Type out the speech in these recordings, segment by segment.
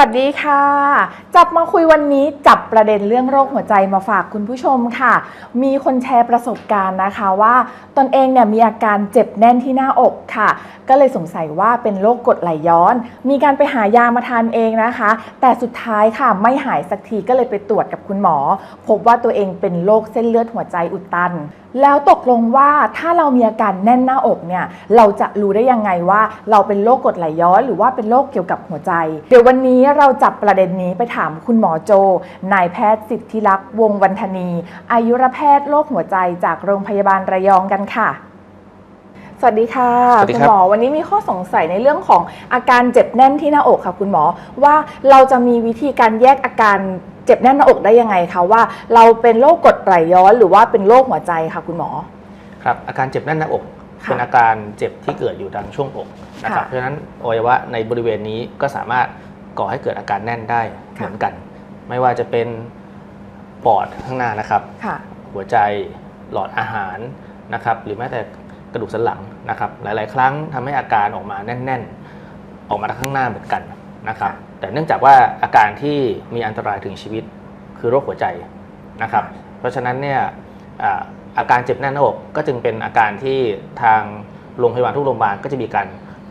วัสดีค่ะจับมาคุยวันนี้จับประเด็นเรื่องโรคหัวใจมาฝากคุณผู้ชมค่ะ มีคนแชร์ประสบการณ์นะคะว่าตนเองเนี่ยมีอาการเจ็บแน่นที่หน้าอกค่ะ ก็เลยสงสัยว่าเป็นโรคกรดไหลย้อน มีการไปหายามาทานเองนะคะ แต่สุดท้ายค่ะไม่หายสักทีก็เลยไปตรวจกับคุณหมอ พบว่าตัวเองเป็นโรคเส้นเลือดหัวใจอุดตัน แล้วตกลงว่าถ้าเรามีอาการแน่นหน้าอกเนี่ยเราจะรู้ได้ยังไงว่า เราเป็นโรคกรดไหลย้อน หรือว่าเป็นโรคเกี่ยวกับหัวใจ เดี๋ยววันนี้เราจับประเด็นนี้ไปถามคุณหมอโจ นายแพทย์สิทธิลักษณ์วงศ์วันธนี อายุรแพทย์โรคหัวใจจากโรงพยาบาลระยองกันค่ะ สวัสดีค่ะสวัสดีคุณครับหมอวันนี้มีข้อสงสัยในเรื่องของอาการเจ็บแน่นที่หน้าอกค่ะ คุณหมอว่าเราจะมีวิธีการแยกอาการเจ็บแน่นหน้าอกได้ยังไงคะว่า เราเป็นโรคกรดไหลย้อนหรือว่าเป็นโรคหัวใจค่ะ คุณหมอ ครับอาการเจ็บแน่นหน้าอกค่ะเป็นอาการเจ็บที่เกิดอยู่ทางช่วงอกนะครับค่ะเพราะฉะนั้นอวัยวะในบริเวณนี้ก็สามารถก่อให้เกิดอาการแน่นได้ค่ะ เหมือนกัน ไม่ว่าจะเป็นปอดข้างหน้านะครับค่ะหัวใจหลอดอาหารนะครับ หรือแม้แต่กระดูกสันหลังนะครับ หลาย ๆ ครั้งทำให้อาการออกมาแน่น ๆ ออกมาทางข้างหน้าเหมือนกันนะครับค่ะแต่เนื่องจากว่าอาการที่มีอันตรายถึงชีวิตคือโรคหัวใจนะครับ เพราะฉะนั้นเนี่ยอ่าอาการเจ็บแน่นหน้าอกก็จึงเป็นอาการที่ทางโรงพยาบาลทุกโรงพยาบาลก็จะมีการ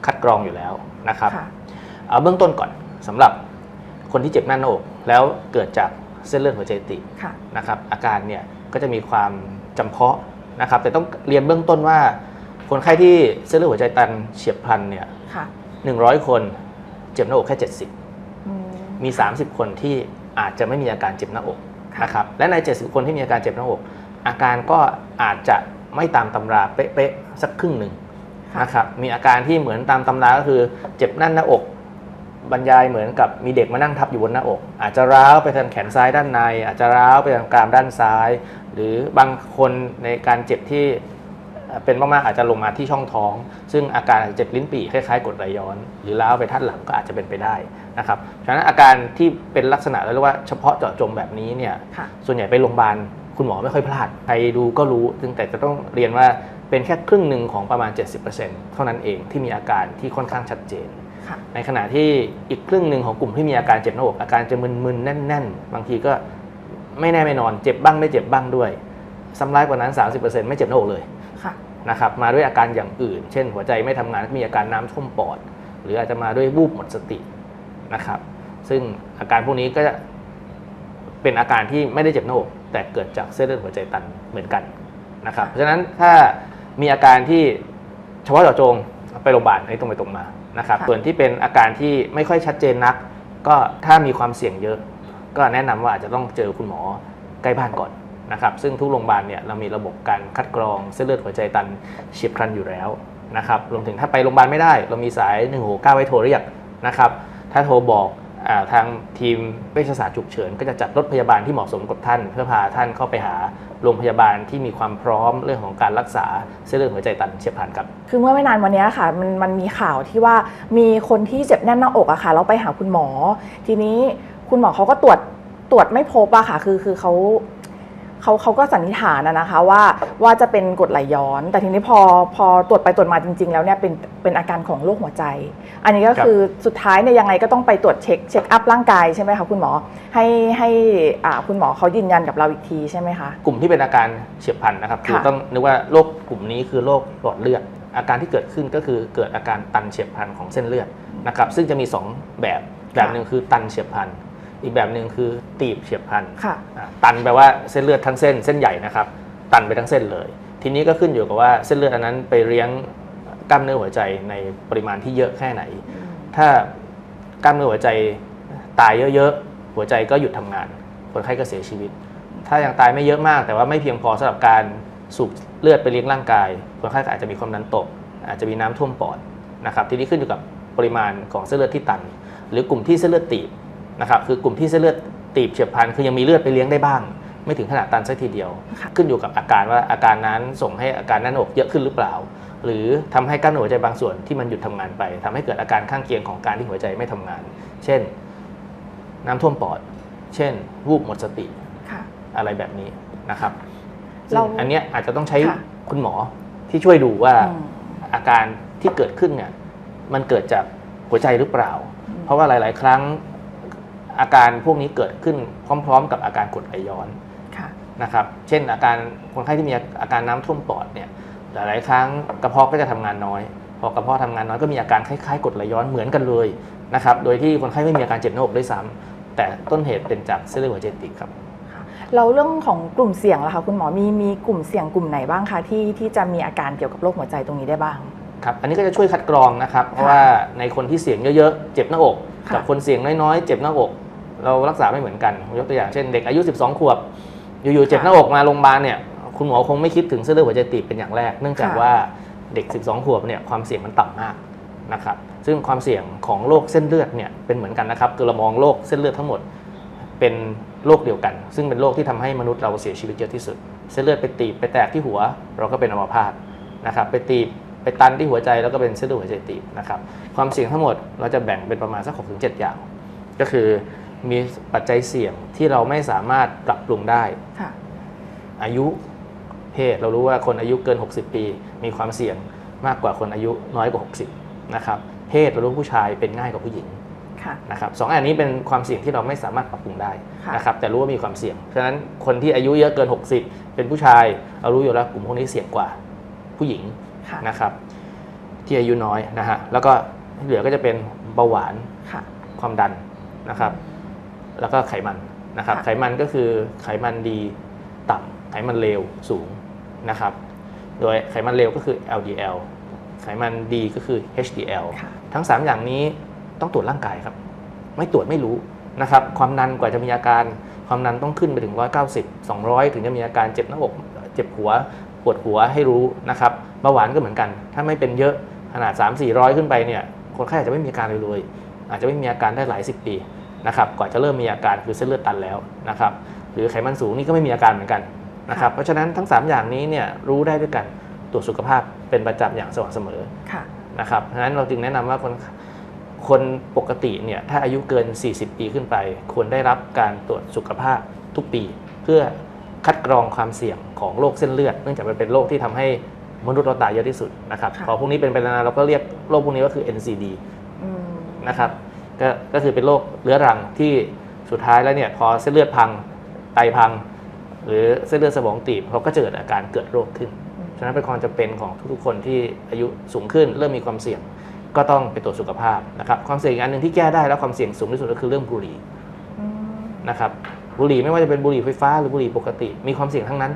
คัดกรองอยู่แล้วนะครับค่ะเอาเบื้องต้นก่อนสำหรับ คนที่เจ็บแน่นหน้าอกแล้วเกิดจากเส้นเลือดหัวใจตีบค่ะนะครับอาการเนี่ยก็จะมีความจำเพาะนะครับแต่ต้องเรียนเบื้องต้นว่า คนไข้ที่เส้นเลือดหัวใจตันเฉียบพลันเนี่ยค่ะ100คนเจ็บหน้าอกแค่อืม70 มี 30 คนที่อาจจะไม่มีอาการเจ็บหน้าอกค่ะนะครับและใน 70 คนที่มีอาการเจ็บหน้าอก อาการก็อาจจะไม่ตามตำราเป๊ะๆสักครึ่งหนึ่งค่ะนะครับมีอาการที่เหมือนตามตำราก็คือเจ็บแน่นหน้าอก บรรยายเหมือนกับมีเด็กมานั่งทับอยู่บนหน้าอก อาจจะร้าวไปทางแขนซ้ายด้านใน อาจจะร้าวไปทางกรามด้านซ้าย หรือบางคนในการเจ็บที่เอ่อเป็นมากๆอาจจะลงมาที่ช่องท้อง ซึ่งอาการอาจจะเจ็บลิ้นปี่คล้ายๆกรดไหลย้อน หรือร้าวไปท่านหลังก็อาจจะเป็นไปได้นะครับฉะนั้นอาการที่เป็นลักษณะเรียกว่าเฉพาะเจาะจงแบบนี้เนี่ยค่ะส่วนใหญ่ไปโรงพยาบาลคุณหมอไม่ค่อยพลาดใครดูก็รู้ซึ่งแต่จะต้องเรียนว่าเป็นแค่ครึ่งหนึ่งของประมาณ 70%เท่านั้นเองที่มีอาการที่ค่อนข้างชัดเจนค่ะ ในขณะที่อีกครึ่งหนึ่งของกลุ่มที่มีอาการเจ็บหน้าอกอาการจะมึนๆแน่น ๆ บางทีก็ไม่แน่ไม่นอน เจ็บบ้างไม่เจ็บบ้างด้วยซ้ำร้ายกว่านั้น 30%ไม่เจ็บหน้าอกเลยค่ะนะครับมาด้วยอาการอย่างอื่น เช่น หัวใจไม่ทำงานมีอาการน้ำท่วมปอด หรืออาจจะมาด้วยวูบหมดสตินะครับ ซึ่งอาการพวกนี้ก็จะเป็นอาการที่ไม่ได้เจ็บหน้าอกแต่เกิดจากเส้นเลือดหัวใจตันเหมือนกันนะครับเพราะฉะนั้นถ้ามีอาการที่เฉพาะเจาะจงไปโรงพยาบาลอันนี้ตรงไปตรงมา นะครับค่ะส่วนที่เป็นอาการที่ไม่ค่อยชัดเจนนัก ก็ถ้ามีความเสี่ยงเยอะ ก็แนะนำว่าอาจจะต้องเจอคุณหมอใกล้บ้านก่อนนะครับซึ่งทุกโรงพยาบาลเนี่ยเรามีระบบการคัดกรองเส้นเลือดหัวใจตันเฉียบพลันอยู่แล้วนะครับรวมถึงถ้าไปโรงพยาบาลไม่ได้ เรามีสาย 169 ไว้โทรเรียกนะครับถ้าโทรบอกอา ทางทีมเวชศาสตร์ฉุกเฉิน ก็จะจัดรถพยาบาลที่เหมาะสมกับท่าน เพื่อพาท่านเข้าไปหาโรงพยาบาลที่มีความพร้อมเรื่องของการรักษาเส้นเลือดหัวใจตันเฉียบพลันครับ คือเมื่อไม่นานวันนี้ค่ะมันมันมีข่าวที่ว่ามีคนที่เจ็บแน่นหน้าอกอะค่ะแล้วไปหาคุณหมอ ทีนี้คุณหมอเขาก็ตรวจตรวจไม่พบอะค่ะ คือคือเขา เขาเขาก็สันนิษฐานอะนะคะว่าว่าจะเป็นกรดไหลย้อน แต่ทีนี้พอพอตรวจไปตรวจมาจริง ๆ แล้วเนี่ยเป็นเป็นอาการของโรคหัวใจ อันนี้ก็ครับคือสุดท้ายเนี่ยยังไงก็ต้องไปตรวจเช็คเช็คอัพร่างกายใช่ไหมคะคุณหมอให้ให้อ่าคุณหมอเขายืนยันกับเราอีกทีใช่ไหมคะกลุ่มที่เป็นอาการเฉียบพลันนะครับคือค่ะต้องนึกว่าโรคกลุ่มนี้คือโรคหลอดเลือดอาการที่เกิดขึ้นก็คือเกิดอาการตันเฉียบพลันของเส้นเลือดนะครับซึ่งจะมี 2 แบบแบบหนึ่งคือตันเฉียบพลัน อีกแบบหนึ่งคือตีบเฉียบพลันค่ะอ่าตันแปลว่าเส้นเลือดทั้งเส้นเส้นใหญ่นะครับ ตันไปทั้งเส้นเลย ทีนี้ก็ขึ้นอยู่กับว่าเส้นเลือดอันนั้นไปเลี้ยงกล้ามเนื้อหัวใจในปริมาณที่เยอะแค่ไหน ถ้ากล้ามเนื้อหัวใจตายเยอะๆ หัวใจก็หยุดทำงาน คนไข้ก็เสียชีวิต ถ้ายังตายไม่เยอะมาก แต่ว่าไม่เพียงพอสำหรับการสูบเลือดไปเลี้ยงร่างกาย คนไข้ก็อาจจะมีความดันตก อาจจะมีน้ำท่วมปอดนะครับ ทีนี้ขึ้นอยู่กับปริมาณของเส้นเลือดที่ตัน หรือกลุ่มที่เส้นเลือดตีบ นะครับคือกลุ่มที่เส้นเลือดตีบเฉียบพลันคือยังมีเลือดไปเลี้ยงได้บ้าง ไม่ถึงขนาดตันสักทีเดียวค่ะขึ้นอยู่กับอาการว่าอาการนั้นส่งให้อาการแน่นหน้าอกเยอะขึ้นหรือเปล่า หรือทำให้กล้ามเนื้อหัวใจบางส่วนที่มันหยุดทำงานไปทำให้เกิดอาการข้างเคียงของการที่หัวใจไม่ทำงาน เช่น น้ำท่วมปอด เช่น วูบหมดสติค่ะอะไรแบบนี้นะครับเราซึ่งอันเนี้ยอาจจะต้องใช้ค่ะคุณหมอที่ช่วยดูว่าอืมอาการที่เกิดขึ้นเนี่ยมันเกิดจากหัวใจหรือเปล่าอืมเพราะว่าหลาย ๆ ครั้ง อาการพวกนี้เกิดขึ้นพร้อม ๆ กับอาการกรดไหลย้อนค่ะนะครับ เช่นอาการคนไข้ที่มีอาการน้ำท่วมปอดเนี่ยหลายๆครั้งกระเพาะก็จะทำงานน้อย พอกระเพาะทำงานน้อยก็มีอาการคล้ายๆกรดไหลย้อนเหมือนกันเลยนะครับ โดยที่คนไข้ไม่มีอาการเจ็บหน้าอกด้วยซ้ำแต่ต้นเหตุเป็นจากเส้นเลือดหัวใจตีบครับแล้วเรื่องของกลุ่มเสี่ยงล่ะคะคุณหมอมีมีกลุ่มเสี่ยงกลุ่มไหนบ้างคะที่ที่จะมีอาการเกี่ยวกับโรคหัวใจตรงนี้ได้บ้างครับอันนี้ก็จะช่วยคัดกรองนะครับ เพราะว่าในคนที่เสี่ยงเยอะๆ เจ็บหน้าอกค่ะกับคนเสี่ยงน้อยๆ เจ็บหน้าอก เรารักษาไม่เหมือนกันผมยกตัวอย่างเช่นเด็กอายุ 12 ขวบ อยู่ๆเจ็บหน้าอกมาโรงพยาบาลเนี่ยคุณหมอคงไม่คิดถึงเส้นเลือดหัวใจตีบเป็นอย่างแรก เนื่องจากว่าเด็ก 12 ขวบเนี่ยความเสี่ยงมันต่ำมากนะครับซึ่งความเสี่ยงของโรคเส้นเลือดเนี่ยเป็นเหมือนกันนะครับคือเรามองโรคเส้นเลือดทั้งหมดเป็นโรคเดียวกัน ซึ่งเป็นโรคที่ทำให้มนุษย์เราเสียชีวิตเยอะที่สุด เส้นเลือดไปตีบไปแตกที่หัว เราก็เป็นอัมพาตนะครับไปตีบไปตันที่หัวใจแล้วก็เป็นเส้นเลือดหัวใจตีบนะครับความเสี่ยงทั้งหมดเราจะแบ่งเป็นประมาณสัก6-7 อย่าง ก็คือ มีปัจจัยเสี่ยงที่เราไม่สามารถปรับปรุงได้ค่ะอายุเพศเรารู้ว่าคนอายุเกิน 60 ปี มีความเสี่ยงมากกว่าคนอายุน้อยกว่า 60นะครับเพศเรารู้ผู้ชายเป็นง่ายกว่าผู้หญิงค่ะนะครับสองอันนี้เป็นความเสี่ยงที่เราไม่สามารถปรับปรุงได้ค่ะนะครับแต่รู้ว่ามีความเสี่ยงฉะนั้นคนที่อายุเยอะเกิน 60 เป็นผู้ชายเรารู้อยู่แล้วกลุ่มพวกนี้เสี่ยงกว่าผู้หญิงค่ะนะครับที่อายุน้อยนะฮะแล้วก็ที่เหลือก็จะเป็นเบาหวานค่ะความดันนะครับ แล้วก็ไขมันนะครับค่ะไขมันก็คือไขมันดีต่ำไขมันเลวสูงนะครับ โดยไขมันเลวก็คือ LDL ไขมันดีก็คือ HDL ค่ะทั้ง 3 อย่างนี้ต้องตรวจร่างกายครับ ไม่ตรวจไม่รู้นะครับ ความดันกว่าจะมีอาการ ความดันต้องขึ้นไปถึง 190 200 ถึงจะมีอาการเจ็บหน้าอก เจ็บหัว ปวดหัวให้รู้นะครับเบาหวานก็เหมือนกัน ถ้าไม่เป็นเยอะขนาด 3 400 ขึ้นไปเนี่ย คนไข้อาจจะไม่มีอาการเลยเลย อาจจะไม่มีอาการได้หลาย10ปี นะครับก่อนจะเริ่มมีอาการคือเส้นเลือดตันแล้วนะครับหรือไขมันสูงนี่ก็ไม่มีอาการเหมือนกันนะครับเพราะฉะนั้นทั้ง 3 อย่างนี้เนี่ยรู้ได้ด้วยกันตรวจสุขภาพเป็นประจำอย่างสม่ำเสมอค่ะนะครับเพราะฉะนั้นเราจึงแนะนำว่าคนคนปกติเนี่ยถ้าอายุเกิน 40 ปีขึ้นไป ควรได้รับการตรวจสุขภาพทุกปี เพื่อคัดกรองความเสี่ยงของโรคเส้นเลือด เนื่องจากมันเป็นโรคที่ทำให้มนุษย์เราตายเยอะที่สุดนะครับค่ะพอพวกนี้เป็นไปนานๆเราก็เรียกโรคพวกนี้ก็คือ NCD อืมนะครับ ก็ก็คือเป็นโรคเรื้อรังที่สุดท้ายแล้วเนี่ยพอเส้นเลือดพังไตพัง หรือเส้นเลือดสมองตีบเขาก็จะเกิดอาการเกิดโรคขึ้น ฉะนั้นเป็นความจำเป็นของทุกๆคนที่อายุสูงขึ้น เริ่มมีความเสี่ยงก็ต้องไปตรวจสุขภาพนะครับความเสี่ยงอีกอันหนึ่งที่แก้ได้แล้วความเสี่ยงสูงที่สุดก็คือเรื่องบุหรี่นะครับบุหรี่ไม่ว่าจะเป็นบุหรี่ไฟฟ้าหรือบุหรี่ปกติ มีความเสี่ยงทั้งนั้น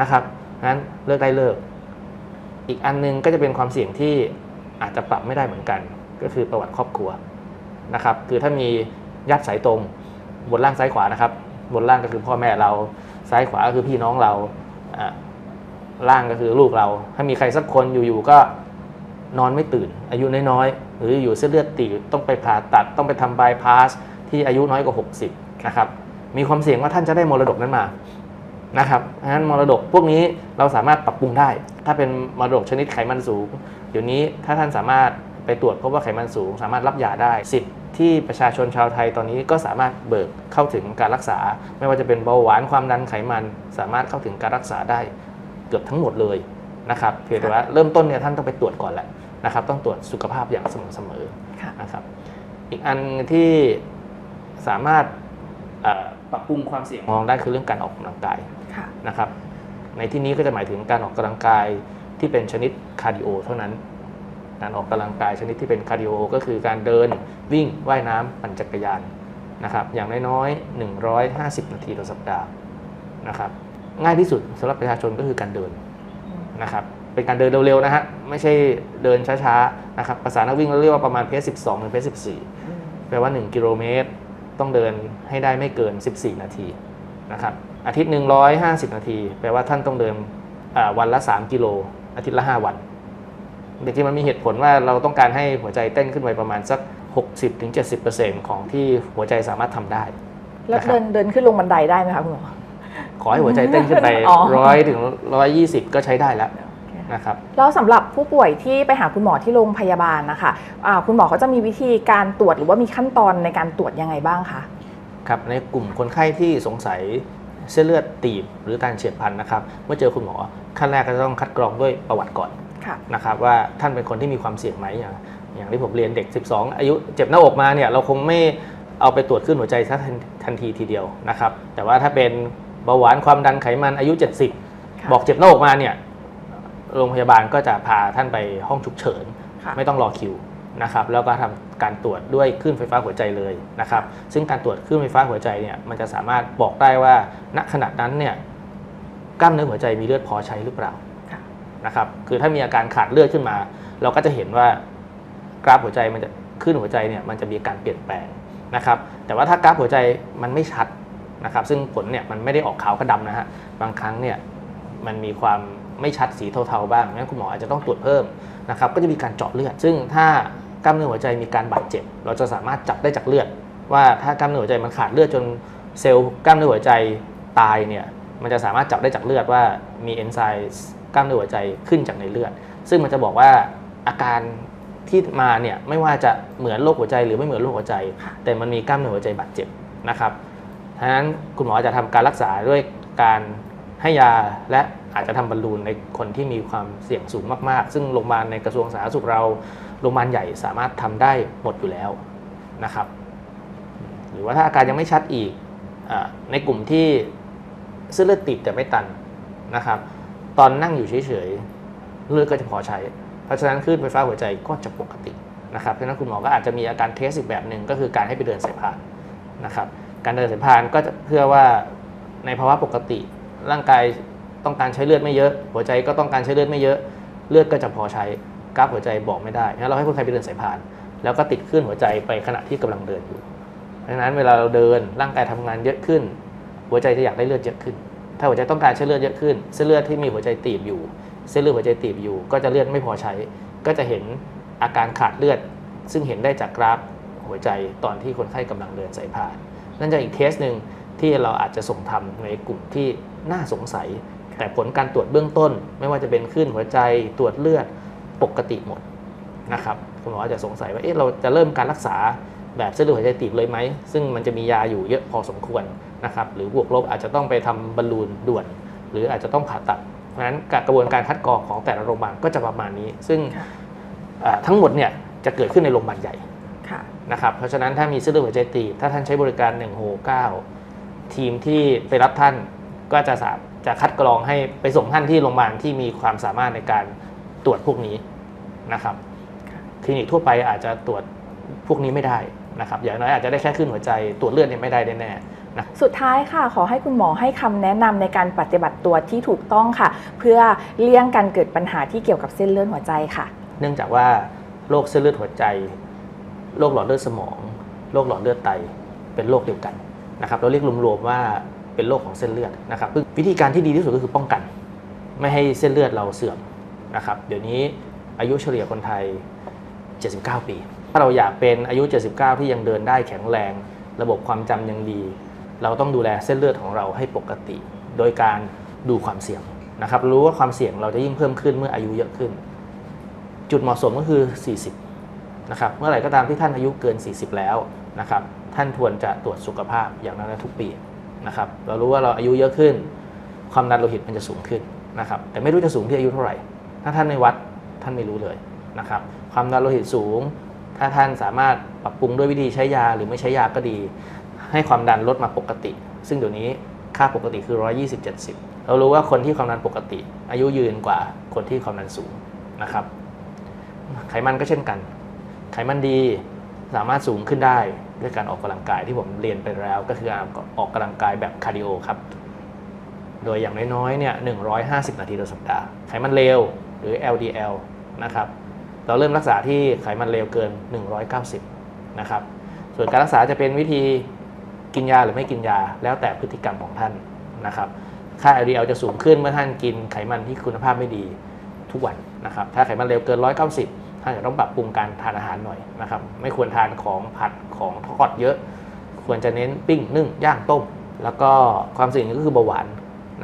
นะครับงั้นเลิกได้เลิก อีกอันหนึงก็จะเป็นความเสี่ยงที่อาจจะปรับไม่ได้เหมือนกัน ก็คือประวัติครอบครัว นะครับคือถ้ามีญาติสายตรงบนล่างซ้ายขวานะครับ บนล่างก็คือพ่อแม่เราซ้ายขวาก็คือพี่น้องเราอะล่างก็คือลูกเรา ถ้ามีใครสักคนอยู่ๆก็นอนไม่ตื่น อายุน้อยๆหรืออยู่เส้นเลือดตีบต้องไปผ่าตัดต้องไปทำบายพาสที่อายุน้อยกว่า 60นะครับมีความเสี่ยงว่าท่านจะได้มรดกนั้นมานะครับเพราะฉะนั้นมรดกพวกนี้เราสามารถปรับปรุงได้ ถ้าเป็นมรดกชนิดไขมันสูง เดี๋ยวนี้ถ้าท่านสามารถไปตรวจพบว่าไขมันสูง สามารถรับยาได้สิ ทธิ์ที่ประชาชนชาวไทยตอนนี้ก็สามารถเบิกเข้าถึงการรักษา ไม่ว่าจะเป็นเบาหวานความดันไขมัน สามารถเข้าถึงการรักษาได้เกือบทั้งหมดเลยนะครับเพียงแต่ว่าเริ่มต้นเนี่ยท่านต้องไปตรวจก่อนแหละนะครับ ต้องตรวจสุขภาพอย่างสม่ำเสมอค่ะนะครับ อีกอันที่สามารถเอ่อปรับปรุงความเสี่ยงมองได้คือเรื่องการออกกำลังกายค่ะนะครับ ในที่นี้ก็จะหมายถึงการออกกำลังกายที่เป็นชนิดคาร์ดิโอเท่านั้น การออกกำลังกายชนิดที่เป็นคาร์ดิโอก็คือการเดินวิ่งว่ายน้ำปั่นจักรยานนะครับอย่างน้อยๆ 150 นาทีต่อสัปดาห์นะครับง่ายที่สุดสำหรับประชาชนก็คือการเดินนะครับเป็นการเดินเร็วๆนะฮะไม่ใช่เดินช้าๆนะครับภาษานักวิ่งเราเรียกว่าประมาณเพส12ถึงเพส14 แปลว่า 1 กิโลเมตร ต้องเดินให้ได้ไม่เกิน 14 นาทีนะครับอาทิตย์หนึ่ง150 นาที แปลว่าท่านต้องเดินวันละ 3 กิโล อาทิตย์ละ 5 วัน จริงๆมันมีเหตุผลว่าเราต้องการให้หัวใจเต้นขึ้นไปประมาณสัก 60-70%ของที่หัวใจสามารถทำได้ แล้วนะครับเดินเดินขึ้นลงบันไดได้ไหมคะคุณหมอขอให้หัวใจเต้นขึ้นไปอ๋อร้อยถึงร้อยยี่สิบก็ใช้ได้แล้วนะครับแล้วสำหรับผู้ป่วยที่ไปหาคุณหมอที่โรงพยาบาลนะคะอ่าคุณหมอเขาจะมีวิธีการตรวจหรือว่ามีขั้นตอนในการตรวจยังไงบ้างคะครับในกลุ่มคนไข้ที่สงสัยเส้นเลือดตีบหรือการเฉียบพลันนะครับเมื่อเจอคุณหมอขั้นแรกก็จะต้องคัดกรองด้วยประวัติก่อนค่ะ นะครับว่าท่านเป็นคนที่มีความเสี่ยงไหมอย่างอย่างที่ผมเรียนเด็ก 12 อายุเจ็บหน้าอกมาเนี่ยเราคงไม่เอาไปตรวจขึ้นหัวใจทันทันทีทีเดียวนะครับแต่ว่าถ้าเป็นเบาหวานความดันไขมันอายุ 70ค่ะบอกเจ็บหน้าอกมาเนี่ยโรงพยาบาลก็จะพาท่านไปห้องฉุกเฉินค่ะไม่ต้องรอคิวนะครับแล้วก็ทำการตรวจด้วยคลื่นไฟฟ้าหัวใจเลยนะครับซึ่งการตรวจคลื่นไฟฟ้าหัวใจเนี่ยมันจะสามารถบอกได้ว่าณขณะนั้นเนี่ยกล้ามเนื้อหัวใจมีเลือดพอใช้หรือเปล่าค่ะ นะครับ คือถ้ามีอาการขาดเลือดขึ้นมา เราก็จะเห็นว่ากราฟหัวใจมันจะขึ้นหัวใจเนี่ยมันจะมีการเปลี่ยนแปลงนะครับ แต่ว่าถ้ากราฟหัวใจมันไม่ชัดนะครับ ซึ่งผลเนี่ยมันไม่ได้ออกขาวกับดำนะฮะ บางครั้งเนี่ยมันมีความไม่ชัดสีเทาๆบ้างงั้นคุณหมออาจจะต้องตรวจเพิ่มนะครับ ก็จะมีการเจาะเลือด ซึ่งถ้ากล้ามเนื้อหัวใจมีการบาดเจ็บ เราจะสามารถจับได้จากเลือด ว่าถ้ากล้ามเนื้อหัวใจมันขาดเลือดจนเซลล์กล้ามเนื้อหัวใจตายเนี่ย มันจะสามารถจับได้จากเลือดว่ามีเอนไซม์ กล้ามเนื้อหัวใจขึ้นจากในเลือด ซึ่งมันจะบอกว่าอาการที่มาเนี่ยไม่ว่าจะเหมือนโรคหัวใจหรือไม่เหมือนโรคหัวใจ แต่มันมีกล้ามเนื้อหัวใจบาดเจ็บนะครับฉะนั้นคุณหมอจะทำการรักษาด้วยการให้ยาและอาจจะทำบอลลูนในคนที่มีความเสี่ยงสูงมาก ๆ ซึ่งโรงพยาบาลในกระทรวงสาธารณสุขเราโรงพยาบาลใหญ่สามารถทำได้หมดอยู่แล้วนะครับ หรือว่าถ้าอาการยังไม่ชัดอีกอในกลุ่มที่เส้นเลือดติดแต่ไม่ตันนะครับ ตอนนั่งอยู่เฉยๆเลือดก็จะพอใช้ เพราะฉะนั้นคลื่นไฟฟ้าหัวใจก็จะปกตินะครับเพราะฉะนั้นคุณหมอก็อาจจะมีอาการเทสอีกแบบหนึ่งก็คือการให้ไปเดินสายพานนะครับการเดินสายพานก็เพื่อว่าในภาวะปกติ ร่างกายต้องการใช้เลือดไม่เยอะ หัวใจก็ต้องการใช้เลือดไม่เยอะ เลือดก็จะพอใช้กราฟหัวใจบอกไม่ได้งั้นเราให้คนไข้ไปเดินสายพาน แล้วก็ติดคลื่นหัวใจไปขณะที่กำลังเดินอยู่ เพราะฉะนั้นเวลาเราเดินร่างกายทำงานเยอะขึ้น หัวใจจะอยากได้เลือดเยอะขึ้น ถ้าหัวใจต้องการใช้เลือดเยอะขึ้น เส้นเลือดที่มีหัวใจตีบอยู่ เส้นเลือดหัวใจตีบอยู่ ก็จะเลือดไม่พอใช้ ก็จะเห็นอาการขาดเลือด ซึ่งเห็นได้จากกราฟหัวใจตอนที่คนไข้กำลังเดินสายพาน นั่นจะอีกเคสหนึ่งที่เราอาจจะส่งทำในกลุ่มที่น่าสงสัย แต่ผลการตรวจเบื้องต้น ไม่ว่าจะเป็นขึ้นหัวใจตรวจเลือดปกติหมดนะครับคุณหมออาจจะสงสัยว่าเอ๊ะเราจะเริ่มการรักษาแบบเส้นเลือดหัวใจตีบเลยไหมซึ่งมันจะมียาอยู่เยอะพอสมควร นะครับหรือบวกลบอาจจะต้องไปทำบอลลูนด่วน หรืออาจจะต้องผ่าตัด เพราะฉะนั้นกระบวนการคัดกรองของแต่ละโรงพยาบาลก็จะประมาณนี้ ซึ่งค่ะอ่าทั้งหมดเนี่ยจะเกิดขึ้นในโรงพยาบาลใหญ่ค่ะนะครับเพราะฉะนั้นถ้ามีเส้นเลือดหัวใจตีบถ้าท่านใช้บริการ1โฮ9ทีมที่ไปรับท่านก็จะสาจะคัดกรองให้ไปส่งท่านที่โรงพยาบาลที่มีความสามารถในการตรวจพวกนี้นะครับค่ะคลินิกทั่วไปอาจจะตรวจพวกนี้ไม่ได้นะครับอย่างน้อยอาจจะได้แค่ขึ้นหัวใจตรวจเลือดเนี่ยไม่ได้แน่ๆนะ สุดท้ายค่ะ ขอให้คุณหมอให้คำแนะนำในการปฏิบัติตัวที่ถูกต้องค่ะ เพื่อเลี่ยงการเกิดปัญหาที่เกี่ยวกับเส้นเลือดหัวใจค่ะ เนื่องจากว่าโรคเส้นเลือดหัวใจโรคหลอดเลือดสมองโรคหลอดเลือดไตเป็นโรคเดียวกันนะครับเราเรียกรวมๆว่าเป็นโรคของเส้นเลือดนะครับซึ่งวิธีการที่ดีที่สุดก็คือป้องกัน ไม่ให้เส้นเลือดเราเสื่อมนะครับเดี๋ยวนี้อายุเฉลี่ยคนไทย 79 ปี ถ้าเราอยากเป็นอายุ 79 ที่ยังเดินได้แข็งแรง ระบบความจำยังดี เราต้องดูแลเส้นเลือดของเราให้ปกติ โดยการดูความเสี่ยงนะครับ รู้ว่าความเสี่ยงเราจะยิ่งเพิ่มขึ้นเมื่ออายุเยอะขึ้น จุดเหมาะสมก็คือ 40 นะครับ เมื่อไหร่ก็ตามที่ท่านอายุเกิน 40 แล้วนะครับ ท่านควรจะตรวจสุขภาพอย่างนั้นทุกปีนะครับ เรารู้ว่าเราอายุเยอะขึ้น ความดันโลหิตมันจะสูงขึ้นนะครับ แต่ไม่รู้จะสูงที่อายุเท่าไหร่ ถ้าท่านไม่วัดท่านไม่รู้เลยนะครับ ความดันโลหิตสูง ถ้าท่านสามารถปรับปรุงด้วยวิธีใช้ยาหรือไม่ใช้ยาก็ดี ให้ความดันลดมาปกติ ซึ่งเดี๋ยวนี้ค่าปกติคือ 120 70 เรารู้ว่าคนที่ความดันปกติ อายุยืนกว่าคนที่ความดันสูงนะครับ ไขมันก็เช่นกัน ไขมันดีสามารถสูงขึ้นได้ด้วยการออกกำลังกายที่ผมเรียนไปแล้ว ก็คือการออกกำลังกายแบบคาร์ดิโอครับ โดยอย่างน้อยๆเนี่ย 150 นาทีต่อสัปดาห์ ไขมันเลวหรือ LDL นะครับ เราเริ่มรักษาที่ไขมันเลวเกิน 190 นะครับ ส่วนการรักษาจะเป็นวิธี กินยาหรือไม่กินยาแล้วแต่พฤติกรรมของท่านนะครับค่า LDL จะสูงขึ้นเมื่อท่านกินไขมันที่คุณภาพไม่ดีทุกวันนะครับถ้าไขมันเลวเกิน 190 ท่านจะต้องปรับปรุงการทานอาหารหน่อยนะครับไม่ควรทานของผัดของทอดเยอะ ควรจะเน้นปิ้งนึ่งย่างต้ม แล้วก็ความเสี่ยงก็คือเบาหวาน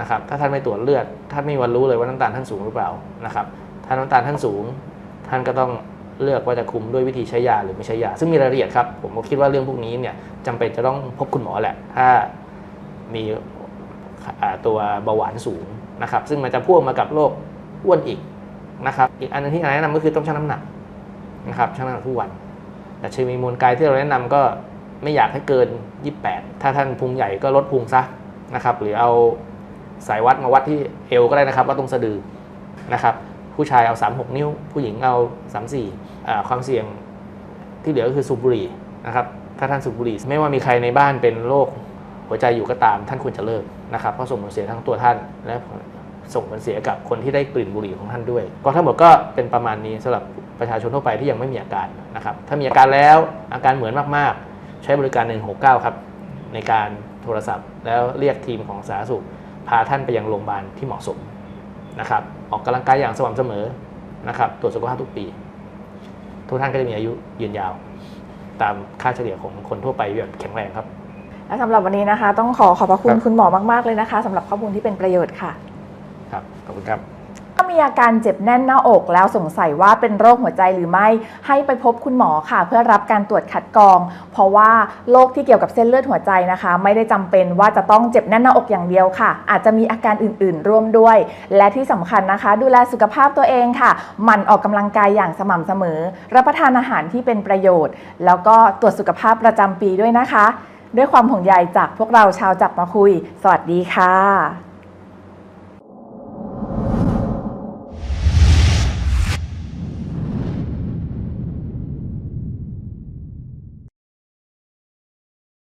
นะครับถ้าท่านไม่ตรวจเลือด ท่านไม่มีวันรู้เลยว่าน้ำตาลท่านสูงหรือเปล่านะครับถ้าน้ำตาลท่านสูง ท่านก็ต้อง เลือกว่าจะคุมด้วยวิธีใช้ยาหรือไม่ใช้ยา ซึ่งมีรายละเอียดครับ ผมก็คิดว่าเรื่องพวกนี้เนี่ยจำเป็นจะต้องพบคุณหมอแหละ ถ้ามีตัวเบาหวานสูงนะครับ ซึ่งมันจะพ่วงมากับโรคอ้วนอีกนะครับ อีกอันหนึงที่แนะนำก็คือต้องชั่งน้ำหนักนะครับชั่งน้ำหนักทุกวัน แต่ชมีมูลกายที่เราแนะนำก็ไม่อยากให้เกิน 28 ถ้าท่านพุงใหญ่ก็ลดพุงซะนะครับ หรือเอาสายวัดมาวัดที่เอวก็ได้นะครับว่าตรงสะดือนะครับ ผู้ชายเอา 36 นิ้ว ผู้หญิงเอา 34อ่าความเสี่ยงที่เหลือก็คือสูบบุหรี่นะครับถ้าท่านสูบบุหรี่ไม่ว่ามีใครในบ้านเป็นโรคหัวใจอยู่ก็ตามท่านควรจะเลิกนะครับเพราะส่งผลเสียทั้งตัวท่านและส่งผลเสียกับคนที่ได้กลิ่นบุหรี่ของท่านด้วยก็ทั้งหมดก็เป็นประมาณนี้สำหรับประชาชนทั่วไปที่ยังไม่มีอาการนะครับถ้ามีอาการแล้วอาการเหมือนมากๆ ใช้บริการ 169 ครับในการโทรศัพท์ แล้วเรียกทีมของสาธารณสุขพาท่านไปยังโรงพยาบาลที่เหมาะสมนะครับ ออกกำลังกายอย่างสม่ำเสมอนะครับตรวจสุขภาพทุกปี ทุกท่านก็จะมีอายุยืนยาว ตามค่าเฉลี่ยของคนทั่วไปแบบแข็งแรงครับและสำหรับวันนี้นะคะ ต้องขอขอบพระคุณครับคุณหมอมาก ๆ เลยนะคะสำหรับข้อมูลที่เป็นประโยชน์ค่ะ ครับ ขอบคุณครับ ถ้ามีอาการเจ็บแน่นหน้าอก แล้วสงสัยว่าเป็นโรคหัวใจหรือไม่ ให้ไปพบคุณหมอค่ะ เพื่อรับการตรวจคัดกรอง เพราะว่าโรคที่เกี่ยวกับเส้นเลือดหัวใจนะคะ ไม่ได้จำเป็นว่าจะต้องเจ็บแน่นหน้าอกอย่างเดียวค่ะ อาจจะมีอาการอื่น ๆ ร่วมด้วย และที่สำคัญนะคะ ดูแลสุขภาพตัวเองค่ะหมั่นออกกำลังกายอย่างสม่ำเสมอ รับประทานอาหารที่เป็นประโยชน์ แล้วก็ตรวจสุขภาพประจำปีด้วยนะคะ ด้วยความห่วงใยจากพวกเราชาวจับมาคุย สวัสดีค่ะ